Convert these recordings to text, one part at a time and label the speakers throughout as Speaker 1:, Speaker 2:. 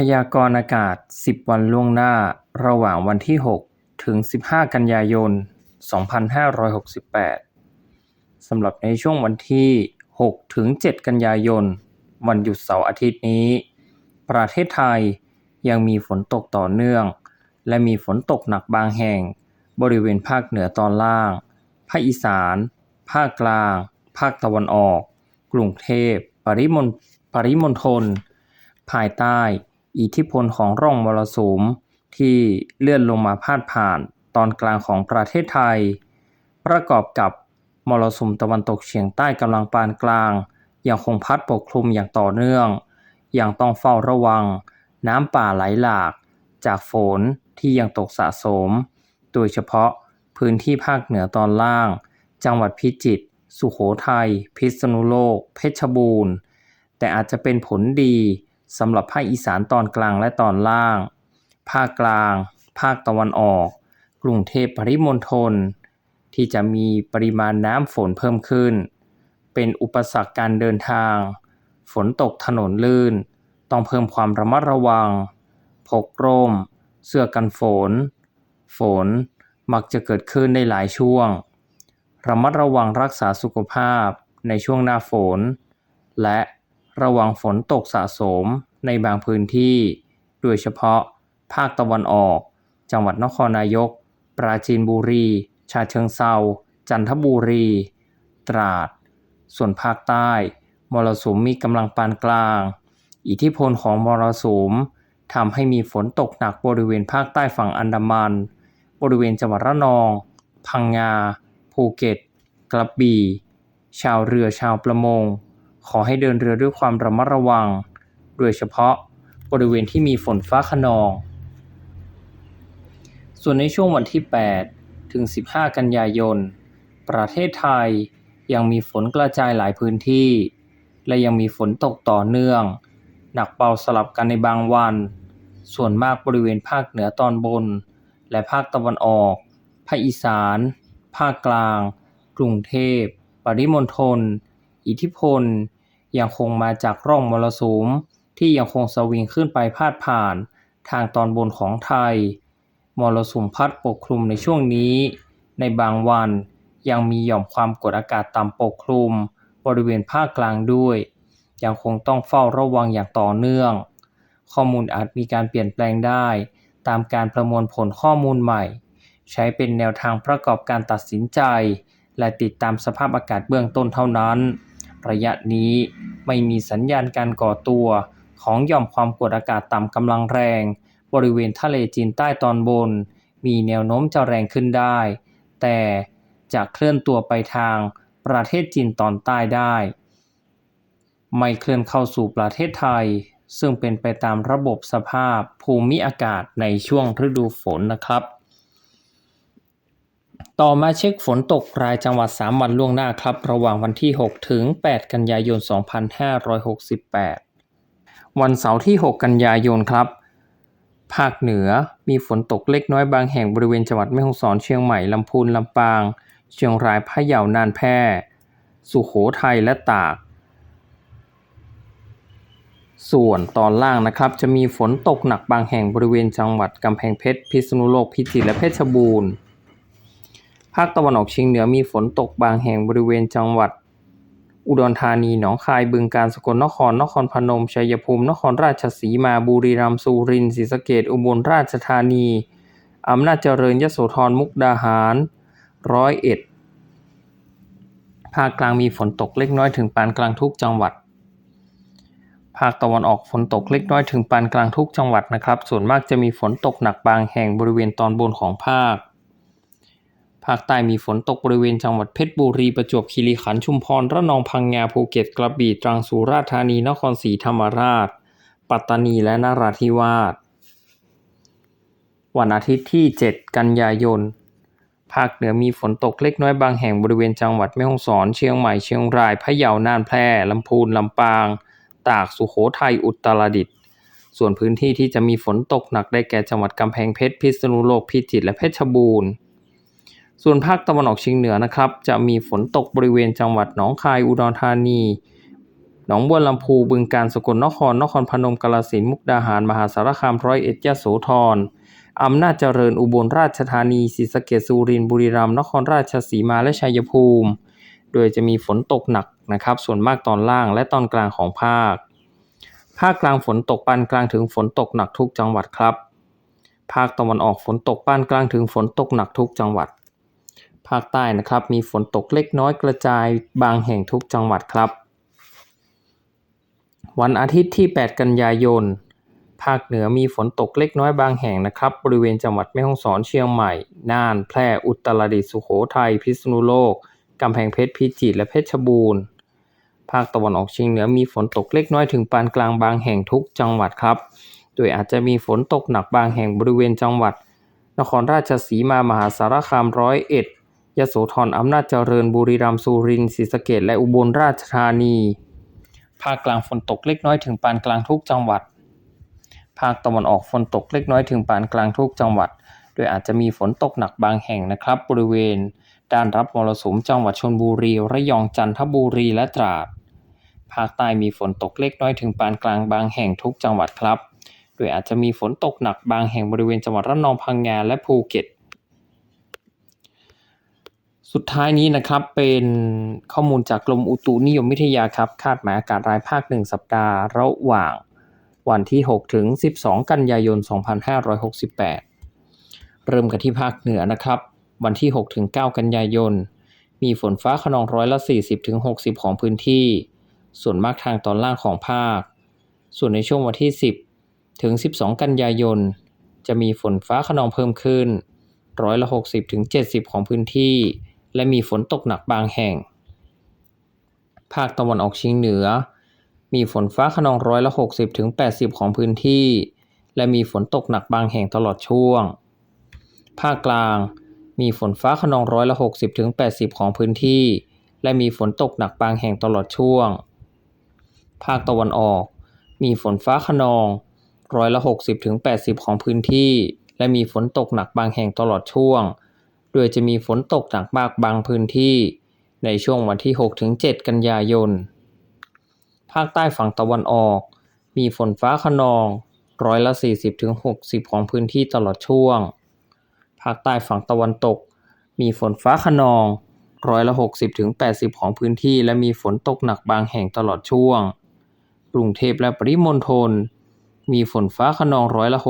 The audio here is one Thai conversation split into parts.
Speaker 1: พยากรณ์อากาศ 10 วันล่วงหน้า ระหว่างวันที่ 6 ถึง 15 กันยายน 2568 สำหรับในช่วงวันที่ 6 ถึง 7 กันยายน วันหยุดเสาร์อาทิตย์นี้ ประเทศไทยยังมีฝนตกต่อเนื่อง และมีฝนตกหนักบางแห่ง บริเวณภาคเหนือตอนล่าง ภาคอีสาน ภาคกลาง ภาคตะวันออก กรุงเทพ ปริมณปริมณฑลภายใต้ อิทธิพลของร่องมรสุมที่เลื่อนลงมาพาดผ่านตอนกลางของประเทศไทย ประกอบกับมรสุมตะวันตกเฉียงใต้กำลังปานกลาง ยังคงพัดปกคลุมอย่างต่อเนื่องยังต้องเฝ้าระวัง น้ำป่าไหลหลาก จากฝนที่ยังตกสะสม โดยเฉพาะพื้นที่ภาคเหนือตอนล่าง จังหวัดพิจิตรสุโขทัยพิษณุโลก เพชรบูรณ์ แต่อาจจะเป็นผลดี สำหรับภาคอีสานตอนกลางและตอนล่าง ภาคกลาง ภาคตะวันออก กรุงเทพปริมณฑลที่จะมีปริมาณน้ำฝนเพิ่มขึ้น เป็นอุปสรรคการเดินทาง ฝนตกถนนลื่น ต้องเพิ่มความระมัดระวัง พกร่ม เสื้อกันฝน ฝนมักจะเกิดขึ้นในหลายช่วง ระมัดระวังรักษาสุขภาพในช่วงหน้าฝน และ ระวังฝนตกสะสมในบางพื้นที่ โดยเฉพาะภาคตะวันออก จังหวัดนครนายก ปราจีนบุรี ชาเชิงเซาจันทบุรี ตราด ส่วนภาคใต้ มรสุมมีกำลังปานกลาง อิทธิพลของมรสุมทำให้มีฝนตกหนักบริเวณภาคใต้ฝั่งอันดามัน บริเวณจังหวัดระนอง พังงา ภูเก็ต กระบี่ ชาวเรือชาวประมง ขอให้เดินเรือด้วยความระมัดระวัง โดยเฉพาะบริเวณที่มีฝนฟ้าขนอง ส่วนในช่วงวันที่ 8 ถึง 15 กันยายน ประเทศไทยยังมีฝนกระจายหลายพื้นที่ และยังมีฝนตกต่อเนื่อง หนักเบาสลับกันในบางวัน ส่วนมากบริเวณภาคเหนือตอนบน และภาคตะวันออก ภาคอีสาน ภาคกลาง กรุงเทพ ปริมณฑล อิทธิพล ยังคงมาจากร่องมรสุมที่ยังคงสวิงขึ้นไปพาดผ่านทางตอนบนของไทย มรสุมพัดปกคลุมในช่วงนี้ ในบางวันยังมีหย่อมความกดอากาศต่ำปกคลุม บริเวณภาคกลางด้วย ยังคงต้องเฝ้าระวังอย่างต่อเนื่อง ข้อมูลอาจมีการเปลี่ยนแปลงได้ ตามการประมวลผลข้อมูลใหม่ ใช้เป็นแนวทางประกอบการตัดสินใจ และติดตามสภาพอากาศเบื้องต้นเท่านั้น ระยะนี้ไม่มีสัญญาณการก่อตัวของหย่อมความกดอากาศต่ำกำลังแรง บริเวณทะเลจีนใต้ตอนบน มีแนวโน้มจะแรงขึ้นได้ แต่จะเคลื่อนตัวไปทางประเทศจีนตอนใต้ได้ ไม่เคลื่อนเข้าสู่ประเทศไทย ซึ่งเป็นไปตามระบบสภาพภูมิอากาศในช่วงฤดูฝนนะครับ ต่อมาเช็คฝนตกรายจังหวัด 3 วันล่วงหน้าครับ ระหว่างวันที่ 6 ถึง 8 กันยายน 2568 วันเสาร์ที่ 6 กันยายนครับ ภาคเหนือมีฝนตกเล็กน้อยบางแห่งบริเวณจังหวัดแม่ฮ่องสอนเชียงใหม่ลำพูนลำปาง เชียงรายพะเยาน่านแพร่ สุโขทัยและตาก ส่วนตอนล่างนะครับจะมีฝนตกหนักบางแห่งบริเวณจังหวัดกำแพงเพชร พิษณุโลกพิจิตรและเพชรบูรณ์ ภาคตะวันออกเฉียงเหนือมีฝนตกบางแห่งบริเวณจังหวัด อุดรธานี หนองคาย บึงกาฬ สกลนคร นครพนม ชัยภูมิ นครราชสีมา บุรีรัมย์ สุรินทร์ ศรีสะเกษอุบลราชธานี อำนาจเจริญ ยโสธร มุกดาหาร ร้อยเอ็ด ภาคกลางมีฝนตกเล็กน้อยถึงปานกลางทุกจังหวัด ภาคตะวันออกฝนตกเล็กน้อยถึงปานกลางทุกจังหวัดนะครับ ส่วนมากจะมีฝนตกหนักบางแห่งบริเวณตอนบนของภาค ภาคใต้มีฝนตกบริเวณจังหวัดเพชรบุรีประจวบคีรีขันธ์ชุมพรระนองพังงาภูเก็ตกระบี่ตรังสุราษฎร์ธานีนครศรีธรรมราช ปัตตานีและนราธิวาสวันอาทิตย์ที่ 7 กันยายน ภาคเหนือมีฝนตกเล็กน้อยบางแห่งบริเวณจังหวัดแม่ฮ่องสอน เชียงใหม่เชียงรายพะเยาน่านแพร่ลำพูนลำปาง ตากสุโขทัยอุตรดิตถ์ส่วนพื้นที่ที่จะมีฝนตกหนักได้แก่จังหวัดกำแพงเพชรพิษณุโลกพิจิตรและเพชรบูรณ์ ส่วนภาคตะวันออกเฉียงเหนือนะครับ จะมีฝนตกบริเวณจังหวัดหนองคายอุดรธานี หนองบัวลำพูบึงกาฬสกลนครนครพนมกาฬสินธุ์มุกดาหาร มหาสารคามร้อยเอ็ดยโสธรอำนาจเจริญอุบลราชธานีศรีสะเกษสุรินทร์บุรีรัมย์นครราชสีมาและชัยภูมิ โดยจะมีฝนตกหนักนะครับ ส่วนมากตอนล่างและตอนกลางของภาค ภาคกลางฝนตกปานกลางถึงฝนตกหนักทุกจังหวัดครับ ภาคตะวันออกฝนตกปานกลางถึงฝนตกหนักทุกจังหวัด ภาคใต้นะครับ มีฝนตกเล็กน้อยกระจายบางแห่งทุกจังหวัดครับ วันอาทิตย์ที่ 8 กันยายน ภาคเหนือมีฝนตกเล็กน้อยบางแห่งนะครับ บริเวณจังหวัดแม่ฮ่องสอนเชียงใหม่ น่าน แพร่ อุตรดิตถ์ สุโขทัย พิษณุโลก กำแพงเพชร พิจิตร และเพชรบูรณ์ ภาคตะวันออกเฉียงเหนือมีฝนตกเล็กน้อยถึงปานกลางบางแห่งทุกจังหวัดครับ โดยอาจจะมีฝนตกหนักบางแห่งบริเวณจังหวัดนครราชสีมามหาสารคามร้อยเอ็ด ยโสธรอำนาจเจริญบุรีรัมย์สุรินทร์ศรีสะเกษและอุบลราชธานี ภาคกลางฝนตกเล็กน้อยถึงปานกลางทุกจังหวัด ภาคตะวันออกฝนตกเล็กน้อยถึงปานกลางทุกจังหวัด โดยอาจจะมีฝนตกหนักบางแห่งนะครับ บริเวณด้านรับมรสุมจังหวัดชลบุรีระยองจันทบุรีและตราด ภาคใต้มีฝนตกเล็กน้อยถึงปานกลางบางแห่งทุกจังหวัดครับ โดยอาจจะมีฝนตกหนักบางแห่งบริเวณจังหวัดระนองพังงาและภูเก็ต สุดท้ายนี้นะครับเป็นข้อมูลจากกรมอุตุนิยมวิทยาครับ คาดหมายอากาศรายภาค 1 สัปดาห์ระหว่างวันที่ 6 ถึง 12 กันยายน 2568 เริ่มกันที่ภาคเหนือนะครับ วันที่ 6 ถึง 9 กันยายน มีฝนฟ้าขนองร้อยละ 40 ถึง 60 ของพื้นที่ ส่วนมากทางตอนล่างของภาค ส่วนในช่วงวันที่ 10 ถึง 12 กันยายน จะมีฝนฟ้าขนองเพิ่มขึ้นร้อยละ 60 ถึง 70 ของพื้นที่ และมีฝนตกหนักบางแห่ง ภาคตะวันออกเฉียงเหนือ มีฝนฟ้าขนองร้อยละ 60ถึง80 ของพื้นที่ และมีฝนตกหนักบางแห่งตลอดช่วง ภาคกลาง มีฝนฟ้าขนองร้อยละ60ถึง80 ของพื้นที่ และมีฝนตกหนักบางแห่งตลอดช่วง ภาคตะวันออก มีฝนฟ้าขนองร้อยละ60ถึง80 ของพื้นที่ และมีฝนตกหนักบางแห่งตลอดช่วง โดยจะมีฝนตกหนักมากบางพื้นที่ ในช่วงวันที่ 6-7 กันยายน ภาคใต้ฝั่งตะวันออก มีฝนฟ้าขนองร้อยละ 40-60 ของพื้นที่ตลอดช่วง ภาคใต้ฝั่งตะวันตก มีฝนฟ้าขนองร้อยละ 60-80 ของพื้นที่ และมีฝนตกหนักบางแห่งตลอดช่วง กรุงเทพและปริมณฑล มีฝนฟ้าขนองร้อยละ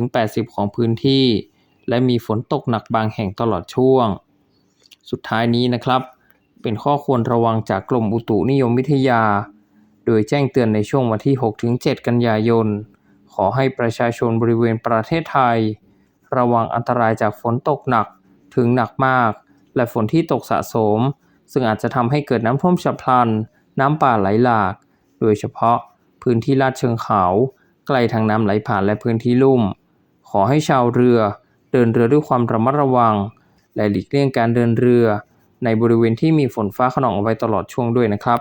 Speaker 1: 60-80 ของพื้นที่ และมีฝนตกหนักบางแห่งตลอดช่วง สุดท้ายนี้นะครับ เป็นข้อควรระวังจากกรมอุตุนิยมวิทยา โดยแจ้งเตือนในช่วงวันที่6ถึง7กันยายน ขอให้ประชาชนบริเวณประเทศไทย ระวังอันตรายจากฝนตกหนักถึงหนักมาก และฝนที่ตกสะสม ซึ่งอาจจะทำให้เกิดน้ำท่วมฉับพลัน น้ำป่าไหลหลาก โดยเฉพาะพื้นที่ลาดเชิงเขา ใกล้ทางน้ำไหลผ่านและพื้นที่ลุ่ม ขอให้ชาวเรือ เดินเรือด้วยความระมัดระวัง และหลีกเลี่ยงการเดินเรือในบริเวณที่มีฝนฟ้าขนองเอาไว้ตลอดช่วงด้วยนะครับ